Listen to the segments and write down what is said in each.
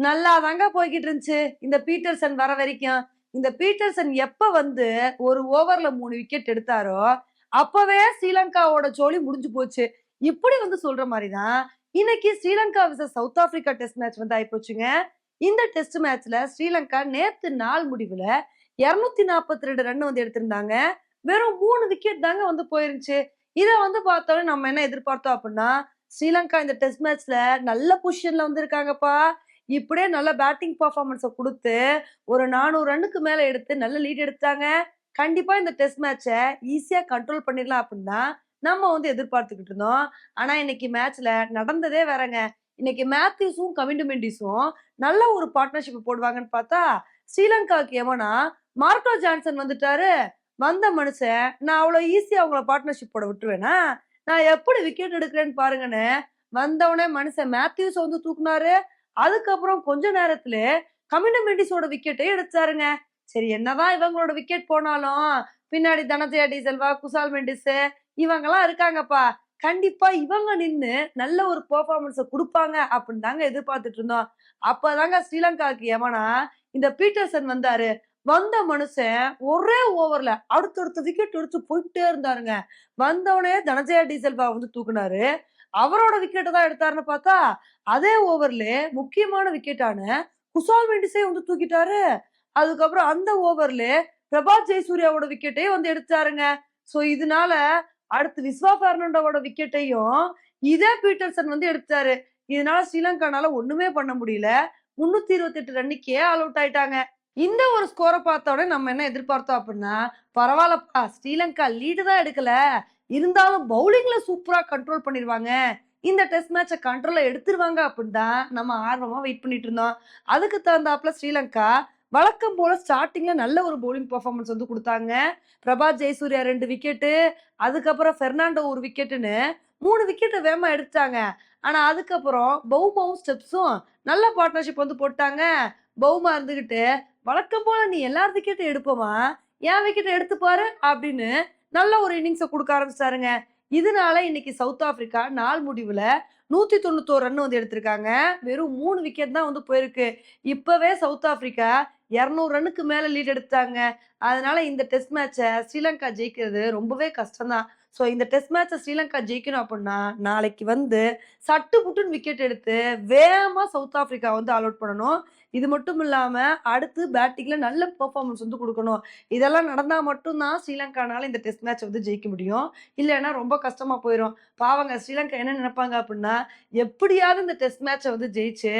நல்லா தாங்க போய்கிட்டு இருந்துச்சு இந்த பீட்டர்சன் வர வரைக்கும். இந்த பீட்டர்சன் எப்ப வந்து ஒரு ஓவர்ல மூணு விக்கெட் எடுத்தாரோ அப்பவே ஸ்ரீலங்காவோட ஜோலி முடிஞ்சு போச்சு. இப்படி வந்து சொல்ற மாதிரி தான் இன்னைக்கு ஸ்ரீலங்கா விச சவுத் ஆப்பிரிக்கா டெஸ்ட் மேட்ச் வந்து ஆயிப்போச்சுங்க இந்த டெஸ்ட் மேட்ச்ல ஸ்ரீலங்கா நேத்து நாள் முடிவுல இருநூத்தி நாற்பத்தி ரெண்டு ரன் வந்து எடுத்திருந்தாங்க. வெறும் மூணு விக்கெட் தாங்க வந்து போயிருந்துச்சு. இதை வந்து பார்த்தோன்னே நம்ம என்ன எதிர்பார்த்தோம் அப்படின்னா ஸ்ரீலங்கா இந்த டெஸ்ட் மேட்ச்ல நல்ல பொசிஷன்ல வந்து இருக்காங்கப்பா இப்படியே நல்ல பேட்டிங் பர்ஃபார்மன்ஸை கொடுத்து ஒரு நானூறு ரன்னுக்கு மேலே எடுத்து நல்ல லீட் எடுத்தாங்க கண்டிப்பாக இந்த டெஸ்ட் மேட்சை ஈஸியாக கண்ட்ரோல் பண்ணிடலாம் அப்படின்னா நம்ம வந்து எதிர்பார்த்துக்கிட்டு இருந்தோம். ஆனால் இன்னைக்கு மேட்ச்ல நடந்ததே வேறங்க. இன்னைக்கு மேத்யூஸும் கவிண்டு மெண்டிஸும் நல்ல ஒரு பார்ட்னர்ஷிப் போடுவாங்கன்னு பார்த்தா ஸ்ரீலங்காவுக்கு எவனா மார்க்கோ ஜான்சன் வந்துட்டாரு. வந்த மனுஷன் நான் அவ்வளோ ஈஸியாக அவங்கள பார்ட்னர்ஷிப் போட விட்டுருவேனா? நான் எப்படி விக்கெட் எடுக்கிறேன்னு பாருங்கன்னு வந்தவனே மனுஷன் மேத்யூஸ் வந்து தூக்குனாரு. அதுக்கப்புறம் கொஞ்ச நேரத்துல கமிண்ட மெண்டிஸோட விக்கெட்டை எடுத்தாருங்க. சரி என்னதான் இவங்களோட விக்கெட் போனாலும் பின்னாடி தனஜயா டீசல்வா குசால் மெண்டிஸ் இவங்கெல்லாம் இருக்காங்கப்பா. கண்டிப்பா இவங்க நின்று நல்ல ஒரு பெர்ஃபார்மன்ஸை கொடுப்பாங்க அப்படின்னு தாங்க எதிர்பார்த்துட்டு இருந்தோம். அப்பதாங்க ஸ்ரீலங்காவுக்கு எவனா இந்த பீட்டர்சன் வந்தாரு. வந்த மனுஷன் ஒரே ஓவர்ல அடுத்தடுத்த விக்கெட் எடுத்து போயிட்டே இருந்தாருங்க. வந்தவனே தனஜயா டீசல்வா வந்து தூக்குனாரு. அவரோட விக்கெட்டை தான் எடுத்தாருன்னு பார்த்தா அதே ஓவர்ல முக்கியமான விக்கெட்டான குசால் மெண்டிஸே வந்து தூக்கிட்டாரு. அதுக்கப்புறம் அந்த ஓவர்ல பிரபாத் ஜெயசூர்யாவோட விக்கெட்டையும் வந்து எடுத்தாருங்க. சோ இதனால அடுத்து விஸ்வா பெர்னாண்டோவோட விக்கெட்டையும் இதே பீட்டர்சன் வந்து எடுத்தாரு. இதனால ஸ்ரீலங்கானால ஒண்ணுமே பண்ண முடியல. முன்னூத்தி இருபத்தி எட்டு ரன்னுக்கே ஆல் அவுட் ஆயிட்டாங்க. இந்த ஒரு ஸ்கோரை பார்த்த உடனே நம்ம என்ன எதிர்பார்த்தோம் அப்படின்னா பரவாயில்லப்பா ஸ்ரீலங்கா லீடு தான் எடுக்கல. இருந்தாலும் பவுலிங்ல சூப்பரா கண்ட்ரோல் பண்ணிடுவாங்க. இந்த டெஸ்ட் மேட்சை கண்ட்ரோல எடுத்துருவாங்க அப்படின்னு தான் நம்ம ஆர்வமா வெயிட் பண்ணிட்டு இருந்தோம். அதுக்கு தகுந்தாப்புல ஸ்ரீலங்கா வழக்கம் போல ஸ்டார்டிங்ல நல்ல ஒரு பவுலிங் பர்ஃபார்மன்ஸ் வந்து கொடுத்தாங்க. பிரபாத் ஜெயசூர்யா ரெண்டு விக்கெட்டு அதுக்கப்புறம் பெர்னாண்டோ ஒரு விக்கெட்டுன்னு மூணு விக்கெட்டை வேகமாக எடுத்தாங்க ஆனா அதுக்கப்புறம் பௌமாவும் ஸ்டெப்ஸும் நல்ல பார்ட்னர்ஷிப் வந்து போட்டாங்க. பௌமா இருந்துகிட்டு வழக்கம் போல நீ எல்லார் விக்கெட்டும் எடுப்போமா? என் விக்கெட்டை எடுத்துப்பாரு அப்படின்னு நல்ல ஒரு இன்னிங்ஸை கொடுக்க ஆரம்பிச்சாருங்க. இதனால இன்னைக்கு சவுத் ஆப்பிரிக்கா நாள் முடிவுல நூத்தி தொண்ணூத்தோரு ரன் வந்து எடுத்திருக்காங்க. வெறும் மூணு விக்கெட் தான் வந்து போயிருக்கு. இப்பவே சவுத் ஆப்பிரிக்கா இரநூறு ரன்னுக்கு மேல லீட் எடுத்தாங்க அதனால இந்த டெஸ்ட் மேட்சை ஸ்ரீலங்கா ஜெயிக்கிறது ரொம்பவே கஷ்டம்தான். ஸோ இந்த டெஸ்ட் மேட்சை ஸ்ரீலங்கா ஜெயிக்கணும் அப்படின்னா நாளைக்கு வந்து சட்டு புட்டுன்னு விக்கெட் எடுத்து வேகமாக சவுத் ஆப்பிரிக்கா வந்து அலோட் பண்ணணும். இது மட்டும் இல்லாமல் அடுத்து பேட்டிங்கில் நல்ல பெர்ஃபார்மன்ஸ் வந்து கொடுக்கணும். இதெல்லாம் நடந்தால் மட்டும்தான் ஸ்ரீலங்கானால இந்த டெஸ்ட் மேட்ச் வந்து ஜெயிக்க முடியும். இல்லைன்னா ரொம்ப கஷ்டமாக போயிடும் பாவங்க ஸ்ரீலங்கா என்ன நினைப்பாங்க அப்படின்னா எப்படியாவது இந்த டெஸ்ட் மேட்சை வந்து ஜெயிச்சு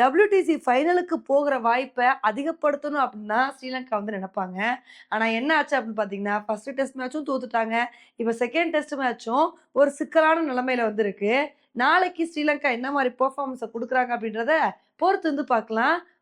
டபிள்யூடிசி ஃபைனலுக்கு போகிற வாய்ப்பை அதிகப்படுத்தணும் அப்படின்னா ஸ்ரீலங்கா வந்து நினைப்பாங்க. ஆனால் என்ன ஆச்சு அப்படின்னு பார்த்தீங்கன்னா ஃபர்ஸ்ட் டெஸ்ட் மேட்சும் தோத்துட்டாங்க. இப்போ செகண்ட் டெஸ்ட் மேட்சும் ஒரு சிக்கலான நிலைமையில வந்து இருக்கு நாளைக்கு ஸ்ரீலங்கா என்ன மாதிரி பெர்ஃபார்மன்ஸை கொடுக்குறாங்க அப்படின்றத பொறுத்து வந்து பார்க்கலாம்.